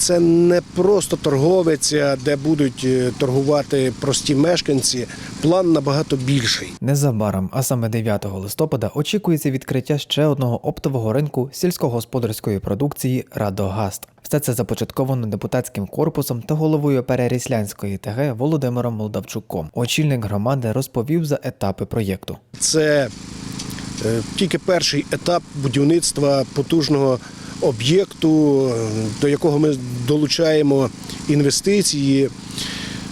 це не просто торговиця, де будуть е, торгувати прості мешканці. План набагато більший. Незабаром, а саме 9 листопада, очікується відкриття ще одного оптового ринку сільськогосподарської продукції Радогаст. Все це започатковано депутатським корпусом та головою Переріслянської ТГ Володимиром Молдавчуком. Очільник громади розповів за етапи проєкту. Це е, тільки перший етап будівництва потужного об'єкту, до якого ми долучаємо інвестиції.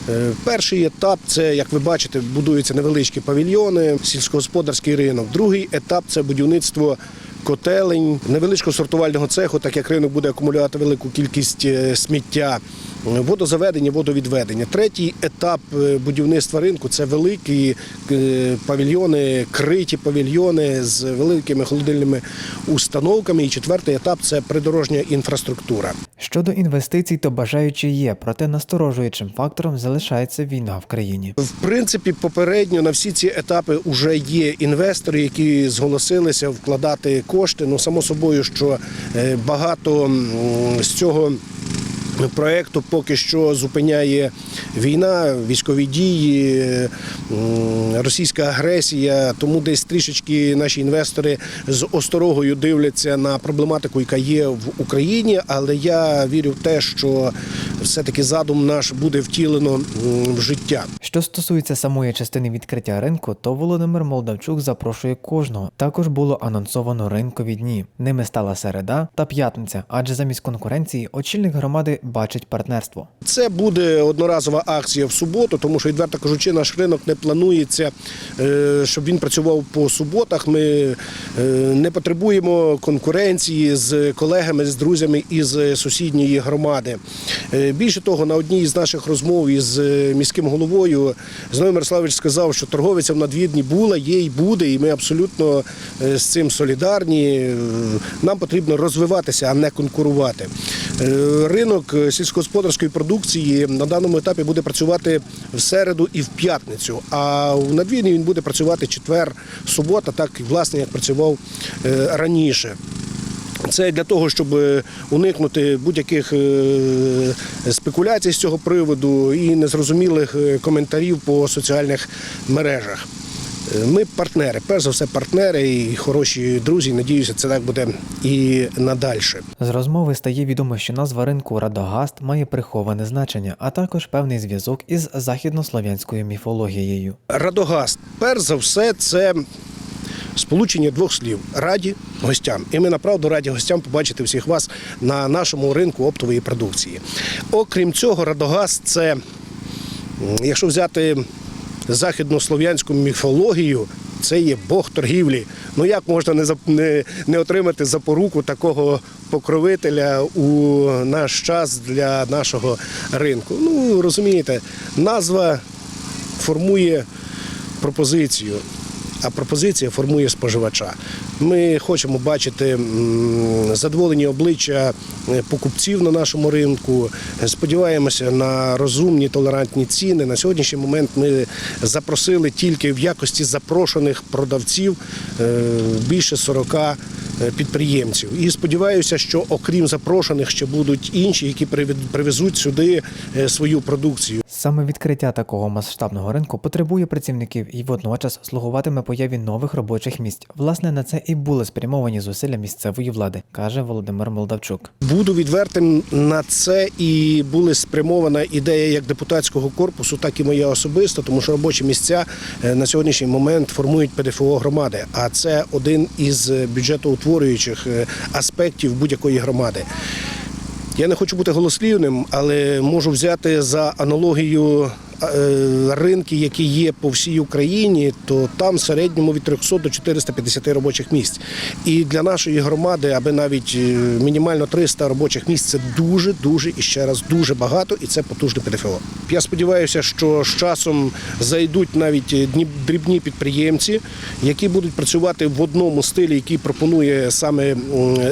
Е, Перший етап це, як ви бачите, будуються невеличкі павільйони, сільськогосподарський ринок. Другий етап це будівництво котелень, невеличкого сортувального цеху, так як ринок буде акумулювати велику кількість е, сміття, е, водозаведення, водовідведення. Третій етап е, будівництва ринку це великі павільйони, криті павільйони з великими холодильними установками. І четвертий етап це придорожня інфраструктура. Щодо інвестицій, то бажаючі є, проте насторожуючим фактором залишається війна в країні. В принципі, попередньо на всі ці етапи вже є інвестори, які зголосилися вкладати кошти. Ну, само собою, що е, багато з цього. Проекту поки що зупиняє війна, військові дії, російська агресія. Тому десь трішечки наші інвестори з осторогою дивляться на проблематику, яка є в Україні. Але я вірю в те, що все-таки задум наш буде втілено в життя. Що стосується самої частини відкриття ринку, то Володимир Молдавчук запрошує кожного. Також було анонсовано ринкові дні. Ними стала середа та п'ятниця, адже замість конкуренції очільник громади бачить партнерство. Це буде одноразова акція в суботу, тому що відверто кажучи, наш ринок не планується, е, щоб він працював по суботах. Ми е, не потребуємо конкуренції з колегами, з друзями із сусідньої громади. Е, Більше того, на одній з наших розмов із міським головою Знову Мирославович сказав, що торговиця в надвірні була, є і буде, і ми абсолютно з цим солідарні. Нам потрібно розвиватися, а не конкурувати. Ринок сільськогосподарської продукції на даному етапі буде працювати в середу і в п'ятницю. А в надвірні він буде працювати четвер, субота, так власне як працював е, раніше. Це для того, щоб е, уникнути будь-яких е, спекуляцій з цього приводу і незрозумілих коментарів по соціальних мережах. Е, Ми партнери, перш за все, партнери і хороші друзі. Надіюся, це так буде і надальше. З розмови стає відомо, що назва ринку Радогаст має приховане значення, а також певний зв'язок із західнослов'янською міфологією. Радогаст, перш за все, це сполучення двох слів раді гостям. І ми направду раді гостям побачити всіх вас на нашому ринку оптової продукції. Окрім цього, Радогаст це, якщо взяти західнослов'янську міфологію. Це є Бог торгівлі. Ну як можна не не, не отримати запоруку такого покровителя у наш час для нашого ринку? Ну розумієте, назва формує пропозицію, а пропозиція формує споживача. Ми хочемо бачити задоволені обличчя е, покупців на нашому ринку. Сподіваємося на розумні толерантні ціни. На сьогоднішній момент ми запросили тільки в якості запрошених продавців е, більше 40 е, підприємців. І сподіваюся, що окрім запрошених ще будуть інші, які привезуть сюди свою продукцію. Саме відкриття такого масштабного ринку потребує працівників і водночас слугуватиме появі нових робочих місць. Власне, на це і були спрямовані зусилля місцевої влади, каже Володимир Молдавчук. Буду відвертим на це і була спрямована ідея як депутатського корпусу, так і моя особисто, тому що робочі місця е, на сьогоднішній момент формують ПДФО громади. А це один із бюджетоутворюючих е, аспектів будь-якої громади. Я не хочу бути голослівним, але можу взяти за аналогію ринки, які є по всій Україні, то там в середньому від 300 до 450 робочих місць. І для нашої громади, аби навіть е, мінімально 300 робочих місць, це дуже, дуже і ще раз дуже багато, і це потужне ПДФО. Я сподіваюся, що з часом зайдуть навіть е, дрібні підприємці, які будуть працювати в одному стилі, який пропонує саме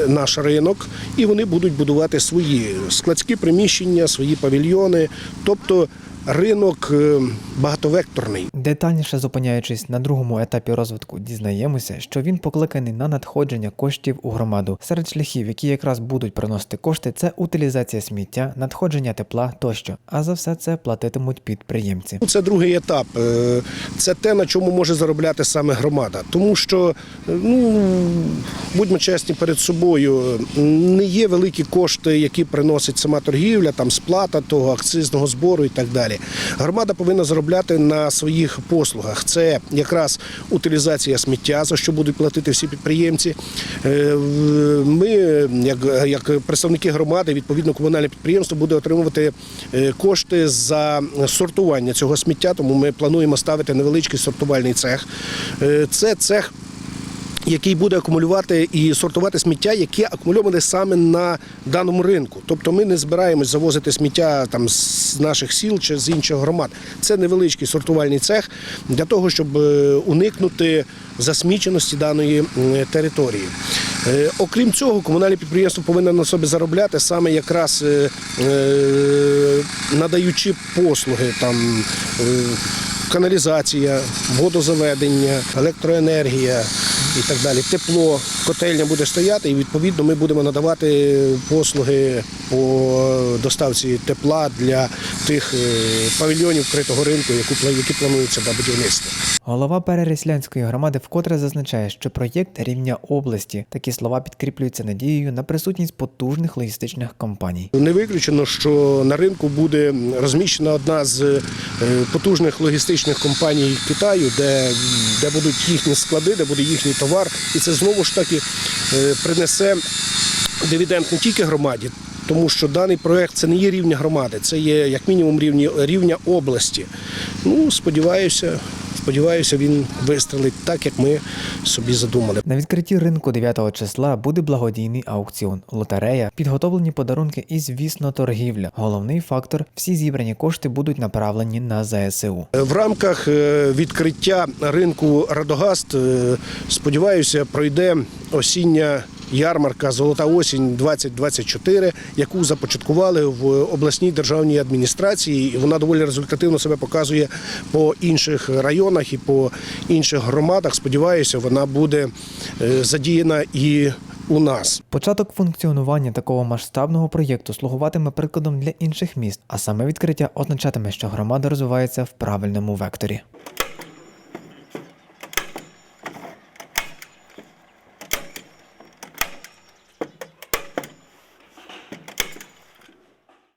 наш ринок, і вони будуть будувати свої складські приміщення, свої павільйони, тобто ринок е, багатовекторний. Детальніше зупиняючись на другому етапі розвитку, дізнаємося, що він покликаний на надходження коштів у громаду. Серед шляхів, які якраз будуть приносити кошти, це утилізація сміття, надходження тепла тощо. А за все це платитимуть підприємці. Це другий етап. Е, Це те, на чому може заробляти саме громада. Тому що, е, ну будьмо чесні перед собою, не є великі кошти, які приносить сама торгівля, там сплата того акцизного збору і так далі. Громада повинна заробляти на своїх послугах. Це якраз утилізація сміття, за що будуть платити всі підприємці. Е, Ми, як, як представники громади, відповідно, комунальне підприємство буде отримувати е, кошти за сортування цього сміття, тому ми плануємо ставити невеличкий сортувальний цех. Е, Це цех який буде акумулювати і сортувати сміття, яке акумульоване саме на даному ринку. Тобто ми не збираємось завозити сміття там з наших сіл чи з інших громад. Це невеличкий сортувальний цех для того, щоб е, уникнути засміченості даної території. Е, Окрім цього, комунальне підприємство повинно на собі заробляти саме якраз е, надаючи послуги там. Каналізація, водозаведення, електроенергія і так далі. Тепло, котельня буде стояти, і відповідно ми будемо надавати послуги по доставці тепла для тих е, павільйонів вкритого ринку, які плануються на будівництво. Голова Переріслянської громади вкотре зазначає, що проєкт рівня області. Такі слова підкріплюються надією на присутність потужних логістичних компаній. Не виключено, що на ринку буде розміщена одна з е, потужних логістичних компаній Китаю, де, де будуть їхні склади, де буде їхній товар, і це знову ж таки е, принесе дивіденд не тільки громаді. Тому що даний проект це не є рівня громади, це є як мінімум рівня області. Ну, сподіваюся, сподіваюся, він вистрелить так, як ми собі задумали. На відкритті ринку 9 числа буде благодійний аукціон, лотерея, підготовлені подарунки і, звісно, торгівля. Головний фактор всі зібрані кошти будуть направлені на ЗСУ. В рамках е, відкриття ринку Радогаст, е, сподіваюся, пройде осіння ярмарка Золота осінь 2024, яку започаткували в обласній державній адміністрації. І вона доволі результативно себе показує по інших районах і по інших громадах. Сподіваюся, вона буде е, задіяна і у нас. Початок функціонування такого масштабного проєкту слугуватиме прикладом для інших міст, а саме відкриття означатиме, що громада розвивається в правильному векторі.